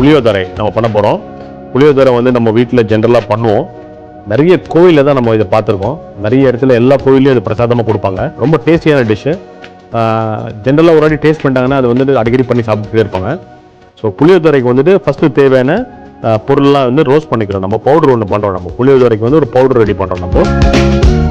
புளியோதரை நம்ம பண்ண போகிறோம் புளியோதரை வந்து நம்ம வீட்டில் ஜென்ரலாக பண்ணுவோம். நிறைய கோயிலில் தான் நம்ம இதை பார்த்துருக்கோம். நிறைய இடத்துல எல்லா கோயிலையும் இது பிரசாதமாக கொடுப்பாங்க. ரொம்ப டேஸ்டியான டிஷ்ஷு ஜென்ரலாக ஒரு வாட்டி டேஸ்ட் பண்ணிட்டாங்கன்னா அது வந்து அடிக்கடி பண்ணி சாப்பிட்டுட்டே இருப்பாங்க. ஸோ புளியோதரைக்கு வந்துட்டு ஃபஸ்ட்டு தேவையான பொருள்லாம் வந்து ரோஸ்ட் பண்ணிக்கிறோம். நம்ம பவுடர் ஒன்று பண்ணுறோம் நம்ம. புளியோதரைக்கு வந்து ஒரு பவுடர் ரெடி பண்ணுறோம் நம்ம.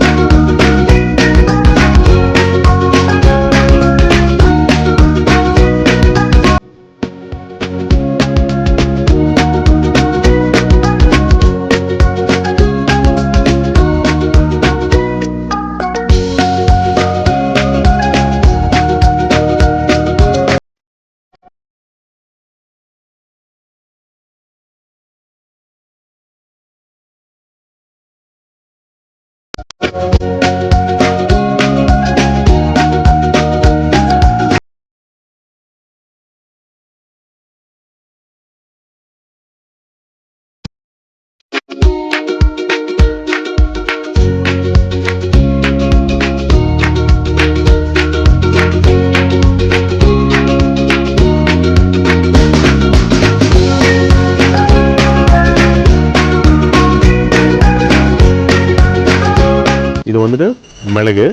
இது வந்துட்டு மிளகு.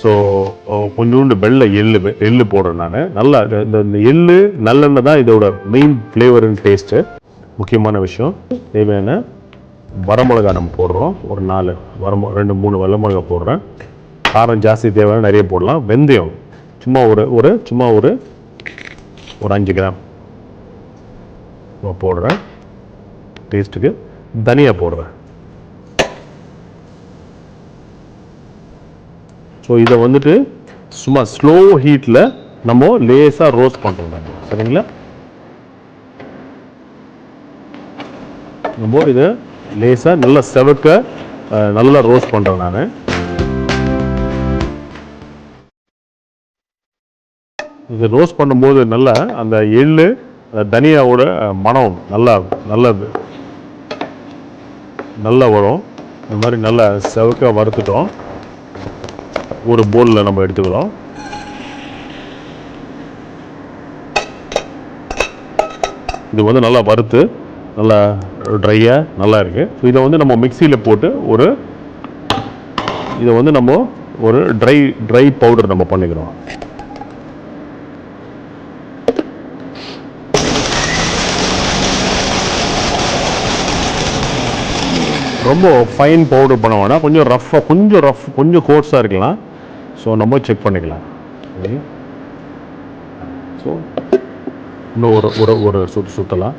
ஸோ கொஞ்சோண்டு வெள்ளை எள்ளு எள்ளு போடுறேன் நான். நல்லா இந்த இந்த எள்ளு நல்லெண்ணெய் தான் இதோட மெயின் ஃப்ளேவர் அண்ட் டேஸ்ட்டு முக்கியமான விஷயம். தேவையான வரமிளகா நம்ம போடுறோம். ஒரு நாலு வரம ரெண்டு மூணு வரமிளகா போடுறேன். காரம் ஜாஸ்தி தேவையான நிறைய போடலாம். வெந்தயம் சும்மா ஒரு ஒரு சும்மா ஒரு ஒரு அஞ்சு கிராம். போடுறேன். டேஸ்ட்டுக்கு தனியாக போடுறேன். ஸோ இதை வந்துட்டு சும்மா ஸ்லோ ஹீட்டில் நம்ம லேசாக ரோஸ்ட் பண்ணுறோம் சரிங்களா? நம்ம இதை லேசாக நல்லா செவக்க நல்லா ரோஸ்ட் பண்ணுறேன் நான். இது ரோஸ்ட் பண்ணும்போது நல்லா அந்த எள்ளு அந்த தனியாவோட மனம் மணம் நல்லா நல்லா நல்லா வரும். இந்த மாதிரி நல்லா செவக்க வறுத்துட்டோம். ஒரு போலில் நம்ம எடுத்துக்கிறோம். இது வந்து நல்லா வறுத்து நல்லா ட்ரையாக நல்லா இருக்குது ஸோ இதை வந்து நம்ம மிக்சியில் போட்டு ஒரு இதை வந்து நம்ம ஒரு ட்ரை ட்ரை பவுடர் நம்ம பண்ணிக்கிறோம். ரொம்ப ஃபைன் பவுடர் பண்ண வேணாம். கொஞ்சம் ரஃப்பாக கொஞ்சம் ரஃப் கொஞ்சம் கோர்ஸாக இருக்கலாம். ஸோ நம்ம செக் பண்ணிக்கலாம். ஸோ இன்னும் ஒரு ஒரு ஒரு சுற்று சுற்றலாம்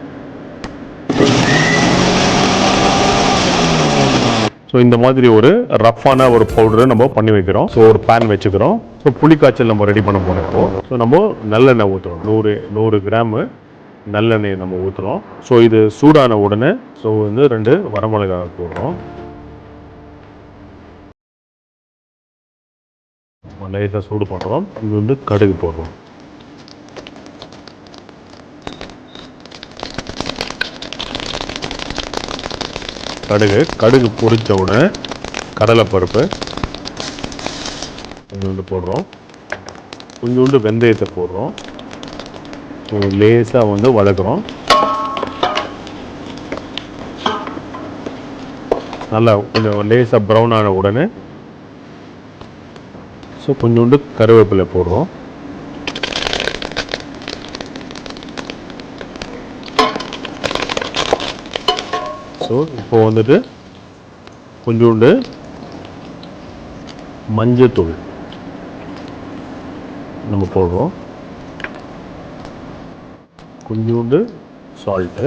ஸோ இந்த மாதிரி ஒரு ரஃப்பான ஒரு பவுடரை நம்ம பண்ணி வைக்கிறோம். ஸோ ஒரு பேன் வச்சுக்கிறோம். ஸோ புளிக்காய்ச்சல் நம்ம ரெடி பண்ண போனோம் ஸோ நம்ம நல்லெண்ணெய் ஊற்றுறோம் நூறு நூறு கிராமு நல்லெண்ணெய் நம்ம ஊற்றுறோம் ஸோ இது சூடான உடனே ஸோ வந்து ரெண்டு வரமிளகாய் போடுறோம். லேசாக சூடு பண்ணுறோம். இது வந்து கடுகு போடுறோம். கடுகு கடுகு பொரித்த உடனே கடலைப்பருப்பு கொஞ்சோண்டு போடுறோம். கொஞ்சோண்டு வெந்தயத்தை போடுறோம். லேசாக வந்து வளர்க்குறோம் நல்லா கொஞ்சம் லேசாக ப்ரௌன் ஆன உடனே ஸோ கொஞ்சோண்டு கருவேப்பிலை போடுறோம். ஸோ இப்போ வந்துட்டு கொஞ்சோண்டு மஞ்சத்தூள் நம்ம போடுறோம். கொஞ்சோண்டு சால்ட்டு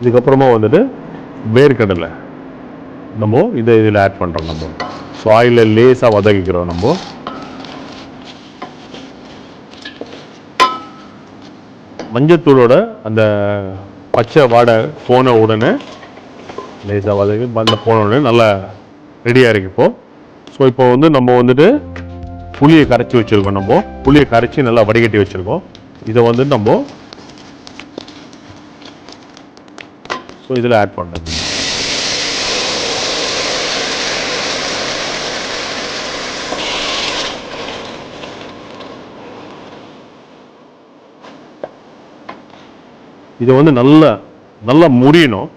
இதுக்கப்புறமா வந்துட்டு வேர்க்கடலை. நம்ம இதை இதில் ஆட் பண்ணுறோம் நம்ம. ஸோ ஆயிலில் லேசாக வதக்கிக்கிறோம் நம்ம. மஞ்சத்தூளோட அந்த பச்சை வாடை போன உடனே லேசாக வதக்கி அந்த போன உடனே நல்லா ரெடியாக இருக்கு இப்போது ஸோ இப்போ வந்து நம்ம வந்துட்டு புளியை கரைச்சி வச்சுருக்கோம் நம்ம. புளியை கரைச்சி நல்லா வடிகட்டி வச்சுருக்கோம். இதை வந்து நம்ம ஸோ இதில் ஆட் பண்ணுறது இதை வந்து நல்லா நல்லா முறியணும்.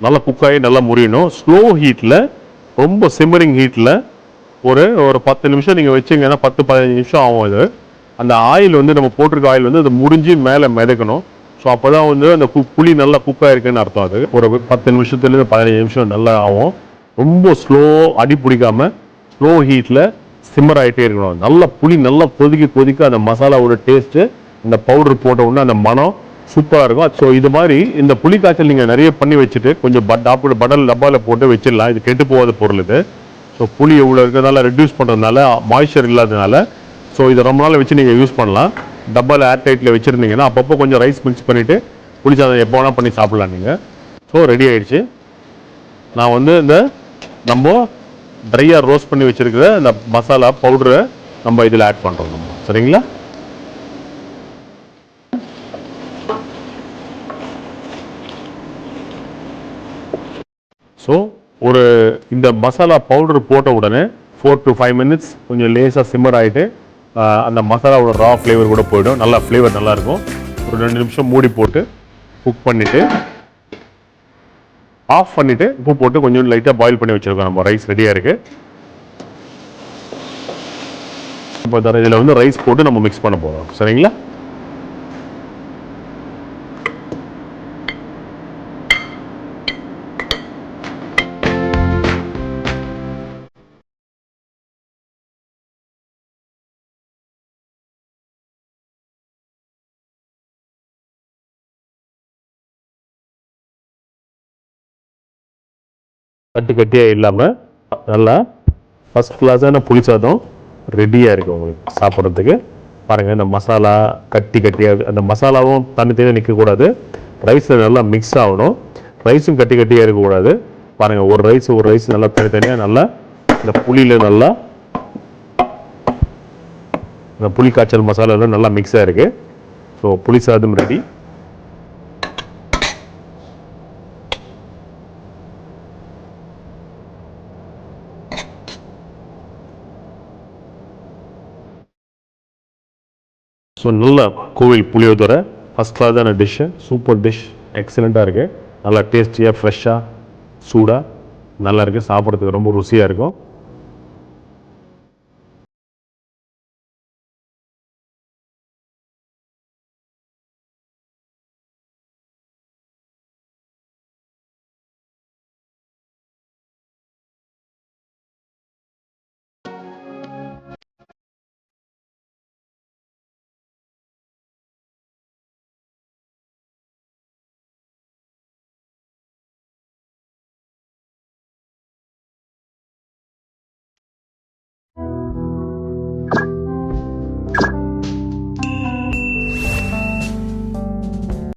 நல்லா குக்காகி நல்லா முறியணும். ஸ்லோ ஹீட்டில் ரொம்ப சிம்மரிங் ஹீட்டில் ஒரு ஒரு பத்து நிமிஷம் நீங்கள் வச்சிங்கன்னா பத்து பதினஞ்சு நிமிஷம் ஆகும் இது அந்த ஆயில் வந்து நம்ம போட்டிருக்க ஆயில் வந்து அது முடிஞ்சு மேலே மிதக்கணும். ஸோ அப்போ தான் வந்து அந்த கு- புளி நல்லா குக் ஆயிருக்குன்னு அர்த்தம் அது. ஒரு பத்து நிமிஷத்துலேருந்து பதினஞ்சு நிமிஷம் நல்லா ஆகும். ரொம்ப ஸ்லோ அடி பிடிக்காம ஸ்லோ ஹீட்டில் சிம்மர் ஆகிட்டே இருக்கணும். நல்லா புளி நல்லா கொதிக்க கொதிக்க அந்த மசாலாவோட டேஸ்ட்டு அந்த பவுடர் போட்ட உடனே அந்த மனம் சூப்பராக இருக்கும். ஸோ இது மாதிரி இந்த புளி காய்ச்சல் நீங்கள் நிறைய பண்ணி வச்சுட்டு கொஞ்சம் பட் படல் டப்பாவில் போட்டு வச்சிடலாம். இது கெட்டு போகாத பொருள் இது. ஸோ புளி இவ்வளோ இருக்கிறதுனால ரெடியூஸ் பண்ணுறதுனால மாய்ச்சர் இல்லாததுனால ஸோ இதை ரொம்ப நாள் வச்சு நீங்கள் யூஸ் பண்ணலாம். டப்பாவில் ஏர் டைட்டில் வச்சுருந்தீங்கன்னா அப்பப்போ கொஞ்சம் ரைஸ் மிக்ஸ் பண்ணிவிட்டு புளி எப்போ வேணால் பண்ணி சாப்பிட்லாம் நீங்கள் ஸோ ரெடி ஆகிடுச்சு நான் வந்து இந்த நம்ம ட்ரையாக ரோஸ்ட் பண்ணி வச்சுருக்கிற இந்த மசாலா பவுடரை நம்ம இதில் ஆட் பண்ணுறோம் நம்ம. சரிங்களா? ஸோ ஒரு இந்த மசாலா பவுடர் போட்ட உடனே ஃபோர் டு ஃபைவ் மினிட்ஸ் கொஞ்சம் லேசாக சிம்மர் ஆகிட்டு அந்த மசாலாவோட ரா ஃப்ளேவர் கூட போயிடும். நல்லா ஃப்ளேவர் நல்லாயிருக்கும் ஒரு ரெண்டு நிமிஷம் மூடி போட்டு குக் பண்ணிவிட்டு ஆஃப் பண்ணிவிட்டு உப்பு போட்டு கொஞ்சம் லைட்டாக பாயில் பண்ணி வச்சுருக்கோம். நம்ம ரைஸ் ரெடியாக இருக்குது இப்போ தர இதில் வந்து ரைஸ் போட்டு நம்ம மிக்ஸ் பண்ண போகிறோம் சரிங்களா? கட்டு கட்டியாக இல்லாமல் நல்லா ஃபஸ்ட் கிளாஸான புளி சாதம் ரெடியாக இருக்குது உங்களுக்கு சாப்பிட்றதுக்கு. பாருங்கள் இந்த மசாலா கட்டி கட்டியாக அந்த மசாலாவும் தனித்தனியாக நிற்கக்கூடாது ரைஸில் நல்லா மிக்ஸ் ஆகணும். ரைஸும் கட்டி கட்டியாக இருக்கக்கூடாது. பாருங்கள் ஒரு ரைஸ் ஒரு ரைஸ் நல்லா தனித்தனியாக நல்லா இந்த புளியில் நல்லா இந்த புளி காய்ச்சல் மசாலாவில் நல்லா மிக்ஸ் ஆகிருக்கு ஸோ புளி சாதம் ரெடி ஸோ நல்ல கோவில் புளியோதரை ஃபஸ்ட் கிளாஸான டிஷ்ஷு சூப்பர் டிஷ் எக்ஸலண்ட்டாக இருக்குது நல்லா டேஸ்டியாக ஃப்ரெஷ்ஷாக சூடாக நல்லா இருக்குது சாப்பிட்றதுக்கு ரொம்ப ருசியாக இருக்கும்.